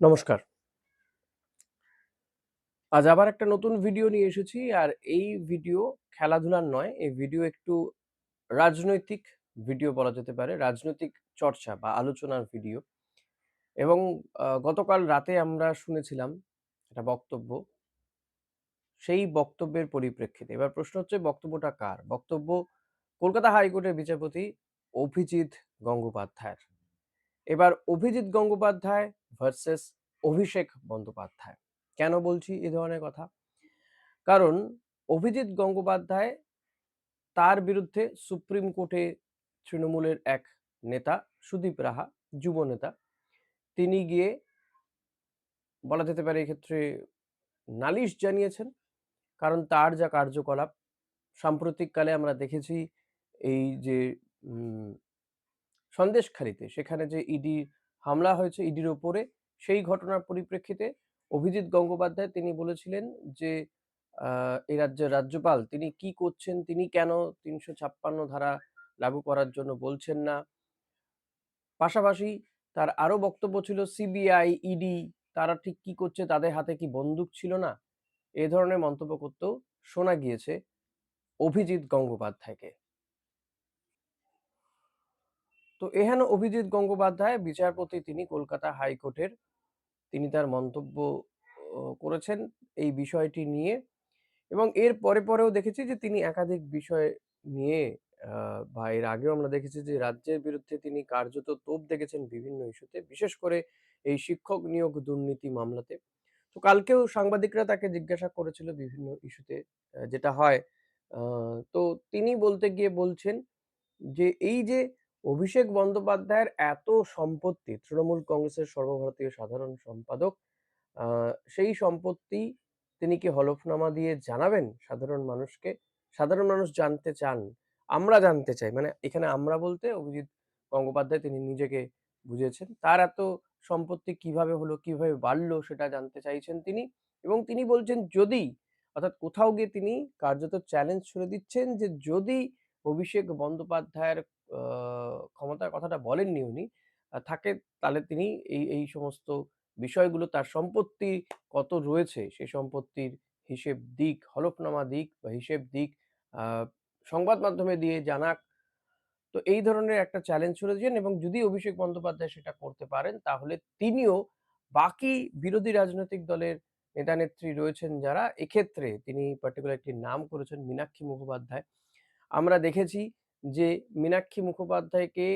নমস্কার। আজ আবার একটা নতুন ভিডিও নিয়ে এসেছি, আর এই ভিডিও খেলাধুলার নয়, এই ভিডিও একটু রাজনৈতিক ভিডিও বলা যেতে পারে, রাজনৈতিক চর্চা বা আলোচনার ভিডিও এবং গতকাল রাতে আমরা শুনেছিলাম একটা বক্তব্য, সেই বক্তব্যের পরিপ্রেক্ষিতে। এবার প্রশ্ন হচ্ছে, বক্তব্যটা কার? বক্তব্য কলকাতা হাইকোর্টের বিচারপতি অভিজিৎ গঙ্গোপাধ্যায়ের। এবার অভিজিৎ গঙ্গোপাধ্যায় ভার্সেস অভিষেক বন্দ্যোপাধ্যায়। কেন বলছি এ ধরনের কথা? কারণ অভিজিৎ গঙ্গোপাধ্যায় তার বিরুদ্ধে সুপ্রিম কোর্টে তৃণমূলের এক নেতা, সুদীপ রাহা, যুব নেতা, তিনি গিয়ে বলা যেতে পারে এক্ষেত্রে নালিশ জানিয়েছেন। কারণ তার যা কার্যকলাপ, সাম্প্রতিককালে আমরা দেখেছি এই যে সন্দেশখালিতে। সেখানে যে ইডি হামলা হয়েছে ইডির ওপরে, সেই ঘটনার পরিপ্রেক্ষিতে অভিজিৎ গঙ্গোপাধ্যায় তিনি বলেছিলেন যে এই রাজ্যের রাজ্যপাল তিনি কি করছেন, তিনি কেন তিনশো ছাপ্পান্ন ধারা লাগু করার জন্য বলছেন না। পাশাপাশি তার আরও বক্তব্য ছিল সিবিআই ইডি তারা ঠিক কি করছে, তাদের হাতে কি বন্দুক ছিল না? এ ধরনের মন্তব্য করতেও শোনা গিয়েছে অভিজিৎ গঙ্গোপাধ্যায়কে। তো এহেন অভিজিৎ গঙ্গোপাধ্যায় বিচারপতি তিনি কলকাতা হাইকোর্টের, তিনি তার মন্তব্য করেছেন এই বিষয়টি নিয়ে এবং এর পরে পরেও দেখেছি যে তিনি একাধিক বিষয় নিয়ে বা এর আগেও আমরা দেখেছি যে রাজ্যের বিরুদ্ধে তিনি কার্যত তোপ দেখেছেন বিভিন্ন ইস্যুতে, বিশেষ করে এই শিক্ষক নিয়োগ দুর্নীতি মামলাতে। তো কালকেও সাংবাদিকরা তাকে জিজ্ঞাসা করেছিল বিভিন্ন ইস্যুতে যেটা হয় তো তিনি বলতে গিয়ে বলছেন যে এই যে অভিষেক বন্দ্যোপাধ্যায়ের এত সম্পত্তি, তৃণমূল কংগ্রেসের সর্বভারতীয় সাধারণ সম্পাদক সেই সম্পত্তি তিনি কি হলফনামা দিয়ে জানাবেন সাধারণ মানুষকে? সাধারণ মানুষ জানতে চান, আমরা জানতে চাই। মানে এখানে আমরা বলতে অভিজিৎ গঙ্গোপাধ্যায় তিনি নিজেকে বুঝেছেন। তার এত সম্পত্তি কীভাবে হলো, কীভাবে বাড়লো সেটা জানতে চাইছেন তিনি এবং তিনি বলছেন যদি, অর্থাৎ কোথাও গিয়ে তিনি কার্যত চ্যালেঞ্জ ছুড়ে দিচ্ছেন যে যদি অভিষেক বন্দ্যোপাধ্যায়ের ক্ষমতার কথাটা বলেননি উনি। থাকে তাহলে তিনি এই এই সমস্ত বিষয়গুলো, তার সম্পত্তি কত রয়েছে, সে সম্পত্তির হিসেব দিক, হলফনামা দিক বা হিসেব দিক সংবাদ মাধ্যমে দিয়ে জানাক। তো এই ধরনের একটা চ্যালেঞ্জ ছুড়ে দিয়েছেন এবং যদি অভিষেক বন্দ্যোপাধ্যায় সেটা করতে পারেন, তাহলে তিনিও বাকি বিরোধী রাজনৈতিক দলের নেতা নেত্রী রয়েছেন যারা, এক্ষেত্রে তিনি পার্টিকুলার একটি নাম করেছেন, মীনাক্ষী মুখোপাধ্যায়। আমরা দেখেছি যে মীনাক্ষী মুখোপাধ্যায়কে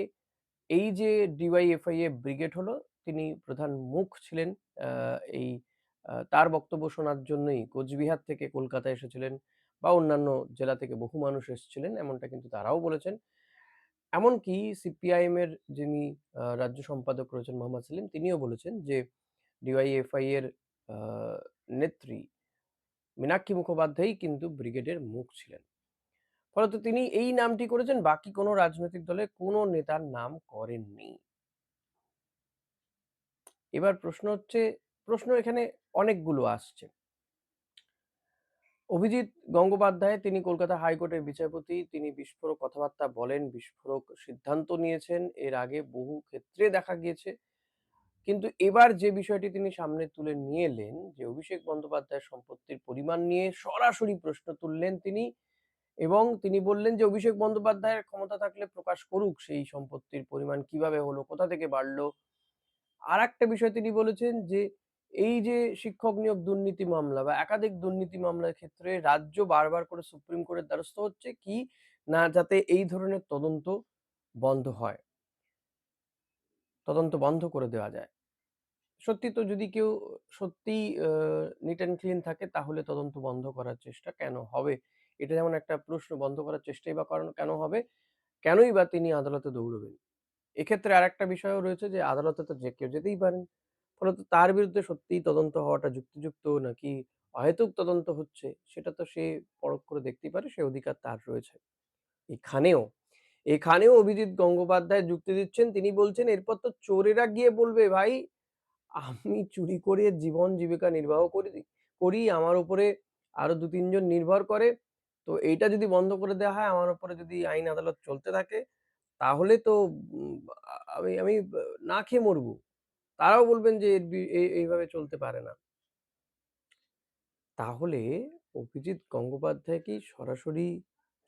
এই যে ডিওয়াইএফআই এ ব্রিগেড হলো তিনি প্রধান মুখ ছিলেন এই তার বক্তব্য শোনার জন্যই কোচবিহার থেকে কলকাতা এসেছিলেন বা অন্যান্য জেলা থেকে বহু মানুষ এসেছিলেন এমনটা কিন্তু তারাও বলেছেন। এমনকি সিপিআইএম এর যিনি রাজ্য সম্পাদক রয়েছেন মোহাম্মদ সেলিম তিনিও বলেছেন যে ডিওয়াইএফআই এর নেত্রী মীনাক্ষী মুখোপাধ্যায়ই কিন্তু ব্রিগেডের মুখ ছিলেন। ফলত তিনি এই নামটি করেছেন, বাকি কোনো রাজনৈতিক দলে কোনো নেতার নাম করেননি। এবার প্রশ্ন হচ্ছে, প্রশ্ন এখানে অনেকগুলো আসছে। অভিজিৎ গঙ্গোপাধ্যায়, তিনি কলকাতা হাইকোর্টের বিচারপতি, তিনি বিস্ফোরক কথাবার্তা বলেন, বিস্ফোরক সিদ্ধান্ত নিয়েছেন, এর আগে বহু ক্ষেত্রে দেখা গিয়েছে। কিন্তু এবার যে বিষয়টি তিনি সামনে তুলে নিয়ে এলেন, যে অভিষেক বন্দ্যোপাধ্যায়ের সম্পত্তির পরিমাণ নিয়ে সরাসরি প্রশ্ন তুললেন তিনি এবং তিনি বললেন যে, অভিষেক বন্দ্যোপাধ্যায়ের ক্ষমতা থাকলে প্রকাশ করুক সেই সম্পত্তির পরিমাণ কীভাবে হলো, কোথা থেকে বাড়লো? আর একটা বিষয় তিনি বলেছেন যে, এই যে শিক্ষক নিয়োগ দুর্নীতি মামলা বা একাধিক দুর্নীতি মামলার ক্ষেত্রে রাজ্য বারবার করে সুপ্রিম কোর্টের দ্বারস্থ হচ্ছে কি না, যাতে এই ধরনের তদন্ত বন্ধ হয়, তদন্ত বন্ধ করে দেওয়া যায়। সত্যি তো যদি কেউ সত্যি নিট অ্যান্ড ক্লিন থাকে, তাহলে তদন্ত বন্ধ করার চেষ্টা কেন হবে? এটা যেমন একটা প্রশ্ন, বন্ধ করার চেষ্টাই বা কারণ কেন হবে? কেনই বা তিনি আদালতে দৌড়বেন? এক্ষেত্রে আরেকটা বিষয়ও রয়েছে যে, আদালতে তো যে কেউ যেতেই পারেন। ফলত তার বিরুদ্ধে সত্যিই তদন্ত হওয়াটা যুক্তিযুক্ত নাকি অহেতুক তদন্ত হচ্ছে, সেটা তো সে পরখ করে দেখতেই পারে, সে অধিকার তার রয়েছে। এখানেও এখানেও অভিজিৎ গঙ্গোপাধ্যায় যুক্তি দিচ্ছেন। তিনি বলছেন, এরপর তো চোরেরা গিয়ে বলবে, ভাই আমি চুরি করে জীবন জীবিকা নির্বাহ করি করি, আমার উপরে আরও দু তিনজন নির্ভর করে তো এইটা যদি বন্ধ করে দেওয়া হয়, আমার উপরে যদি আইন আদালত চলতে থাকে, তাহলে তো আমি আমি না খেয়ে মরবো তারাও বলবেন যে এইভাবে চলতে পারে না। তাহলে অভিজিৎ গঙ্গোপাধ্যায় কি সরাসরি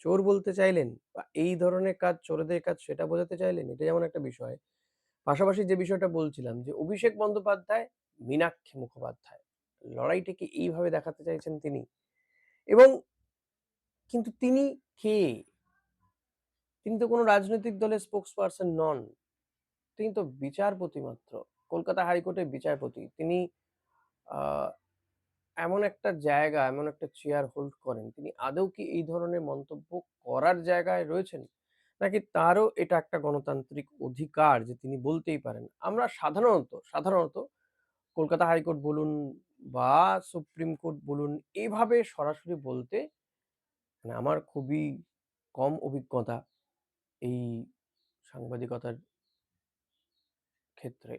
চোর বলতে চাইলেন? বা এই ধরনের কাজ, চোরেদের কাজ, সেটা বোঝাতে চাইলেন? এটা যেমন একটা বিষয়। পাশাপাশি যে বিষয়টা বলছিলাম যে অভিষেক বন্দ্যোপাধ্যায়, মীনাক্ষী মুখোপাধ্যায়। লড়াইটা কি এইভাবে দেখাতে চাইছেন তিনি? এবং কিন্তু তিনি কে? তিনি তো কোনো রাজনৈতিক দলের স্পোক্স পার্সন নন। তিনি তো বিচারপতি মাত্র। কলকাতা হাইকোর্টের বিচারপতি। তিনি এমন একটা জায়গা, এমন একটা চেয়ার হোল্ড করেন। তিনি আদৌ কি এই ধরনের মন্তব্য করার জায়গায় রয়েছেন? নাকি তারও এটা একটা গণতান্ত্রিক অধিকার যে তিনি বলতেই পারেন? আমরা সাধারণত, সাধারণত কলকাতা হাইকোর্ট বলুন বা সুপ্রিম কোর্ট বলুন, এভাবে সরাসরি বলতে মানে আমার খুবই কম অভিজ্ঞতা এই সাংবাদিকতার ক্ষেত্রে।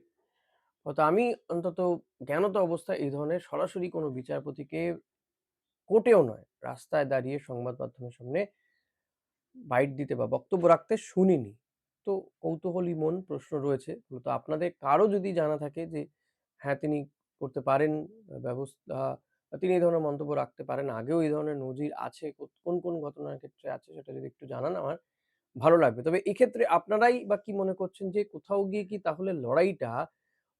হয়তো আমি অন্তত জ্ঞানত অবস্থায় এই ধরনের সরাসরি কোনো বিচারপতিকে কোর্টেও নয়, রাস্তায় দাঁড়িয়ে সংবাদ মাধ্যমের সামনে বাইট দিতে বা বক্তব্য রাখতে শুনিনি। তো কৌতূহলী মন প্রশ্ন রয়েছে। মূলত আপনাদের কারও যদি জানা থাকে যে হ্যাঁ, তিনি করতে পারেন ব্যবস্থা তিনি এই ধরনের মন্তব্য রাখতে পারেন। আগেও এই ধরনের নজির আছে। কোন, কোন ঘটনার ক্ষেত্রে আছে সেটা যদি একটু জানান আমার ভালো লাগবে। তবে এক্ষেত্রে আপনারাই বা কি মনে করছেন যে কোথাও গিয়ে কি তাহলে লড়াইটা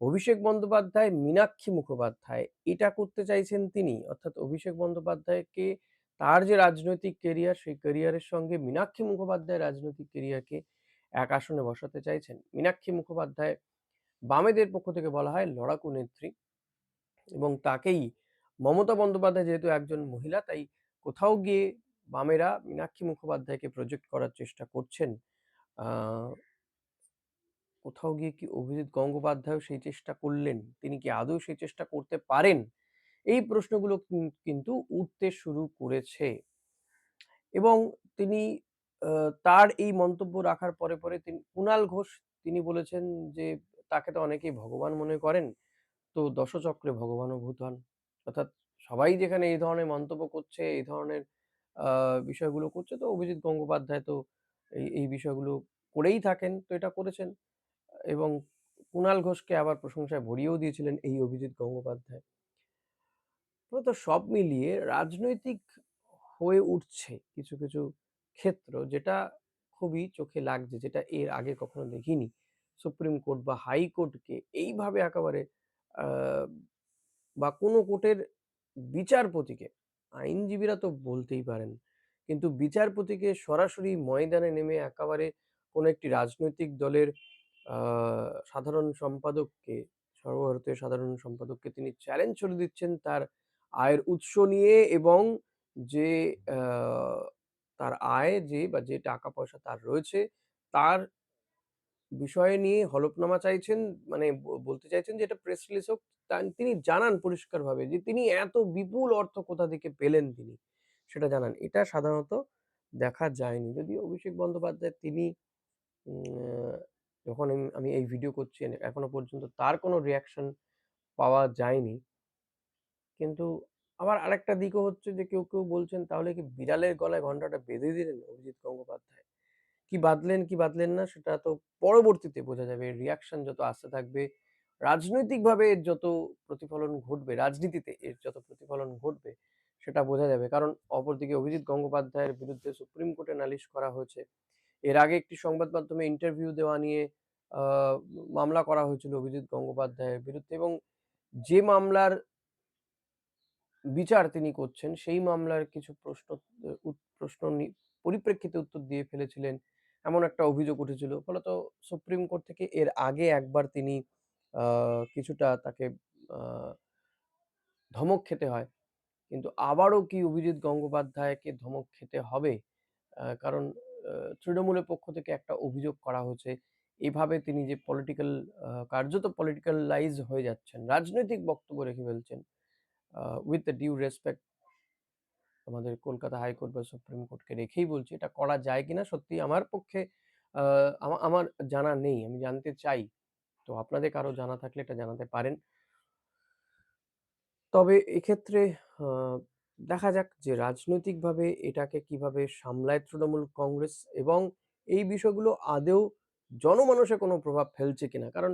অভিষেক বন্দ্যোপাধ্যায়, মীনাক্ষী মুখোপাধ্যায় এটা করতে চাইছেন তিনি? অর্থাৎ অভিষেক বন্দ্যোপাধ্যায়কে তার যে রাজনৈতিক কেরিয়ার সেই কেরিয়ারের সঙ্গে মীনাক্ষী মুখোপাধ্যায় রাজনৈতিক কেরিয়ারকে এক আসনে বসাতে চাইছেন। মীনাক্ষী মুখোপাধ্যায় বামেদের পক্ষ থেকে বলা হয় লড়াকু নেত্রী এবং তাকেই মমতা বন্দ্যোপাধ্যায় যেহেতু একজন মহিলা, তাই কোথাও গিয়ে বামেরা মীনাক্ষী মুখোপাধ্যায়কে প্রজেক্ট করার চেষ্টা করছেন। কোথাও গিয়ে কি অভিজিৎ গঙ্গোপাধ্যায়ও সেই চেষ্টা করলেন? তিনি কি আদৌ সেই চেষ্টা করতে পারেন? এই প্রশ্নগুলো কিন্তু উঠতে শুরু করেছে। এবং তিনি তার এই মন্তব্য রাখার পরে, পরে তিনি কুণাল ঘোষ তিনি বলেছেন যে তাকে তো অনেকেই ভগবান মনে করেন। তো দশচক্রে ভগবানও ভূত হন। অর্থাৎ সবাই যেখানে এই ধরনের মন্তব্য করছে, এই ধরনের বিষয়গুলো করছে তো অভিজিৎ গঙ্গোপাধ্যায় তো এই, এই বিষয়গুলো করেই থাকেন। তো এটা করেছেন এবং কুণাল ঘোষকে আবার প্রশংসায় ভরিয়েও দিয়েছিলেন এই অভিজিৎ গঙ্গোপাধ্যায়। মূলত সব মিলিয়ে রাজনৈতিক হয়ে উঠছে কিছু, কিছু ক্ষেত্র যেটা খুবই চোখে লাগছে, যেটা এর আগে কখনো দেখিনি। সুপ্রিম কোর্ট বা হাইকোর্টকে এইভাবে একেবারে বা কোনো কোর্টের বিচারপতিকে, আইনজীবীরা তো বলতেই পারেন। কিন্তু বিচারপতিকে সরাসরি ময়দানে নেমে একেবারে কোনো একটি রাজনৈতিক দলের সাধারণ সম্পাদককে, সর্বভারতীয় সাধারণ সম্পাদককে তিনি চ্যালেঞ্জ ছুড়ে দিচ্ছেন তার আয়ের উৎস নিয়ে এবং যে তার আয় যে বা যে টাকা-পয়সা তার রয়েছে তার বিষয় নিয়ে হলফনামা চাইছেন মানে বলতে চাইছেন যে এটা প্রেস রিলিজ হোক। তিনি জানান পরিষ্কারভাবে যে তিনি এত বিপুল অর্থ কোথা থেকে পেলেন তিনি, সেটা জানান। এটা সাধারণত দেখা যায়নি। যদিও অভিষেক বন্দ্যোপাধ্যায় তিনি যখন আমি এই ভিডিও করছি এখনও পর্যন্ত তার কোনো রিঅ্যাকশন পাওয়া যায়নি। কিন্তু আবার আরেকটা দিকও হচ্ছে যে কেউ, কেউ বলছেন তাহলে কি বিড়ালের গলায় ঘন্টাটা বেঁধে দিলেন অভিজিৎ গঙ্গোপাধ্যায়? কি বাঁধলেন, কি বাঁধলেন না সেটা তো পরবর্তীতে বোঝা যাবে। এর রিঅ্যাকশন যত আসতে থাকবে, রাজনৈতিকভাবে এর যত প্রতিফলন ঘটবে, রাজনীতিতে এর যত প্রতিফলন ঘটবে সেটা বোঝা যাবে। কারণ অপরদিকে অভিজিৎ গঙ্গোপাধ্যায়ের বিরুদ্ধে সুপ্রিম কোর্টে নালিশ করা হয়েছে। এর আগে একটি সংবাদ মাধ্যমে ইন্টারভিউ দেওয়া নিয়ে মামলা করা হয়েছিল অভিজিৎ গঙ্গোপাধ্যায়ের বিরুদ্ধে এবং যে মামলার বিচার তিনি করছেন, সেই মামলার কিছু প্রশ্ন প্রশ্ন পরিপ্রেক্ষিতে উত্তর দিয়ে ফেলেছিলেন। এমন একটা অভিযোগ উঠেছিল। ফলত সুপ্রিম কোর্ট থেকে এর আগে একবার তিনি কিছুটা তাকে ধমক খেতে হয়। কিন্তু আবারও কি অভিজিৎ গঙ্গোপাধ্যায়কে ধমক খেতে হবে? কারণ তৃণমূলের পক্ষ থেকে একটা অভিযোগ করা হয়েছে। এভাবে তিনি যে পলিটিক্যাল কার্যত পলিটিক্যালাইজ হয়ে যাচ্ছেন। রাজনৈতিক বক্তব্য রেখে ফেলছেন। উইথ দ্যা ডিউ রেসপেক্ট আমাদের কলকাতা হাইকোর্ট বা সুপ্রিম কোর্টকে রেখেই বলছি এটা করা যায় কিনা সত্যিই আমার পক্ষে আমার জানা নেই। আমি জানতে চাই। তো আপনাদের কারও জানা থাকলে এটা জানাতে পারেন। তবে এক্ষেত্রে দেখা যাক যে রাজনৈতিকভাবে এটাকে কীভাবে সামলায় তৃণমূল কংগ্রেস এবং এই বিষয়গুলো আদৌ জনমানসে কোনো প্রভাব ফেলছে কিনা। কারণ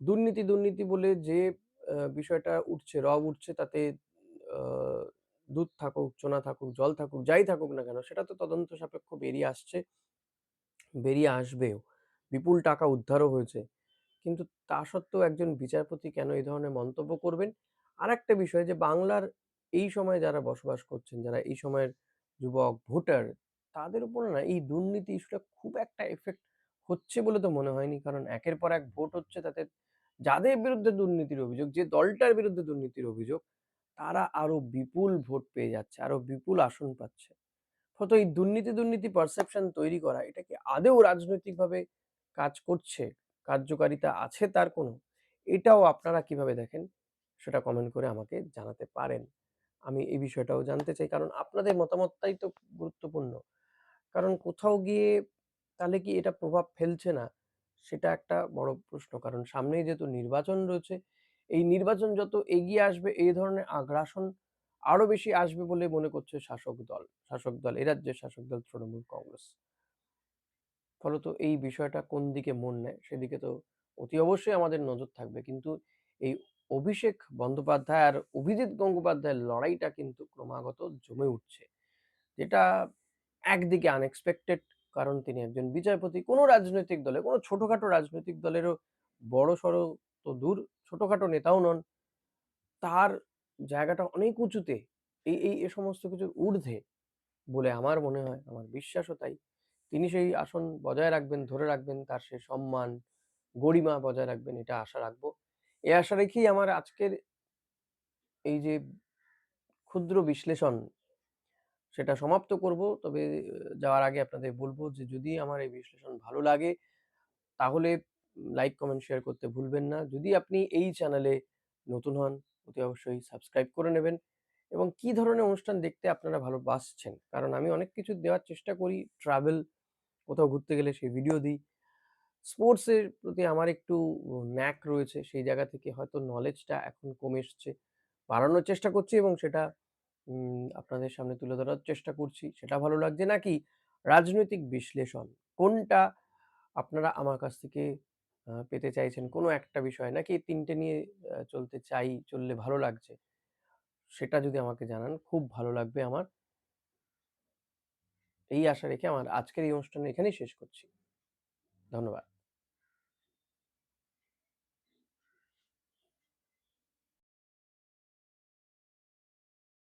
দুর্নীতি, দুর্নীতি বলে যে বিষয়টা উঠছে, রব উঠছে তাতে দুধ থাকুক, চোনা থাকুক, জল থাকুক, যাই থাকুক না কেন সেটা তো তদন্ত সাপেক্ষ বেরিয়ে আসছে। বেরিয়ে আসবেও। বিপুল টাকা উদ্ধারও হয়েছে। কিন্তু তা সত্ত্বেও একজন বিচারপতি কেন এই ধরনের মন্তব্য করবেন? আর একটা বিষয় যে বাংলার এই সময়ে যারা বসবাস করছেন, যারা এই সময়ের যুবক ভোটার, তাদের উপরে না এই দুর্নীতি ইস্যুটা খুব একটা এফেক্ট হচ্ছে বলে তো মনে হয়নি। কারণ একের পর এক ভোট হচ্ছে তাতে যাদের বিরুদ্ধে দুর্নীতির অভিযোগ, যে দলটার বিরুদ্ধে দুর্নীতির অভিযোগ, তারা আরও বিপুল ভোট পেয়ে যাচ্ছে, আরও বিপুল আসন পাচ্ছে। ফলত এই দুর্নীতি, দুর্নীতি পারসেপশন তৈরি করা এটা কি আদৌ রাজনৈতিকভাবে কাজ করছে? কার্যকারিতা আছে তার কোনো? এটাও আপনারা কীভাবে দেখেন? সেটা কমেন্ট করে আমাকে জানাতে পারেন। আমি এই বিষয়টাও জানতে চাই কারণ আপনাদের মতামতটাই তো গুরুত্বপূর্ণ। কারণ কোথাও গিয়ে তাহলে কি এটা প্রভাব ফেলছে না? সেটা একটা বড় প্রশ্ন। কারণ সামনেই যেহেতু নির্বাচন রয়েছে, এই নির্বাচন যত এগিয়ে আসবে এই ধরনের আগ্রাসন আরও বেশি আসবে বলে মনে করছে শাসক দল। শাসক দল, এ রাজ্যের শাসক দল তৃণমূল কংগ্রেস। ফলত এই বিষয়টা কোন দিকে মন নেয় সেদিকে তো অতি অবশ্যই আমাদের নজর থাকবে। কিন্তু এই অভিষেক বন্দ্যোপাধ্যায় আর অভিজিৎ গঙ্গোপাধ্যায়ের লড়াইটা কিন্তু ক্রমাগত জমে উঠছে। যেটা একদিকে আনএক্সপেক্টেড কারণ তিনি একজন বিচারপতি। কোনো রাজনৈতিক দলে, কোনো ছোটখাটো রাজনৈতিক দলেরও বড় বড়সড় তো দূর, ছোটখাটো নেতাও নন। তার জায়গাটা অনেক উঁচুতে। এই এই এ সমস্ত কিছুর ঊর্ধ্বে বলে আমার মনে হয়, আমার বিশ্বাসও তাই। তিনি সেই আসন বজায় রাখবেন, ধরে রাখবেন, তার সে সম্মান, গরিমা বজায় রাখবেন এটা আশা রাখব। এ আশা রেখেই আমার আজকের এই যে ক্ষুদ্র বিশ্লেষণ সেটা সমাপ্ত করব। তবে যাওয়ার আগে আপনাদের বলব যে যদি আমার এই বিশ্লেষণ ভালো লাগে তাহলে লাইক, কমেন্ট, শেয়ার করতে ভুলবেন না। যদি আপনি এই চ্যানেলে নতুন হন অতি অবশ্যই সাবস্ক্রাইব করে নেবেন এবং কি ধরনের অনুষ্ঠান দেখতে আপনারা ভালোবাসছেন। কারণ আমি অনেক কিছু দেওয়ার চেষ্টা করি। ট্রাভেল, কোথাও ঘুরতে গেলে সেই ভিডিও দিই। স্পোর্টসের প্রতি আমার একটু ন্যাক রয়েছে। সেই জায়গা থেকে হয়তো নলেজটা এখন কমে এসছে। বাড়ানোর চেষ্টা করছি এবং সেটা আপনাদের সামনে তুলে ধরার চেষ্টা করছি। সেটা ভালো লাগছে নাকি রাজনৈতিক বিশ্লেষণ কোনটা আপনারা আমার কাছ থেকে পেতে চাইছেন কোনো একটা বিষয় নাকি তিনটে নিয়ে চলতে চাই, চললে ভালো লাগছে। সেটা যদি আমাকে জানান খুব ভালো লাগবে আমার। এই আশা রেখে আমার আজকের এই অনুষ্ঠান এখানেই শেষ করছি। ধন্যবাদ।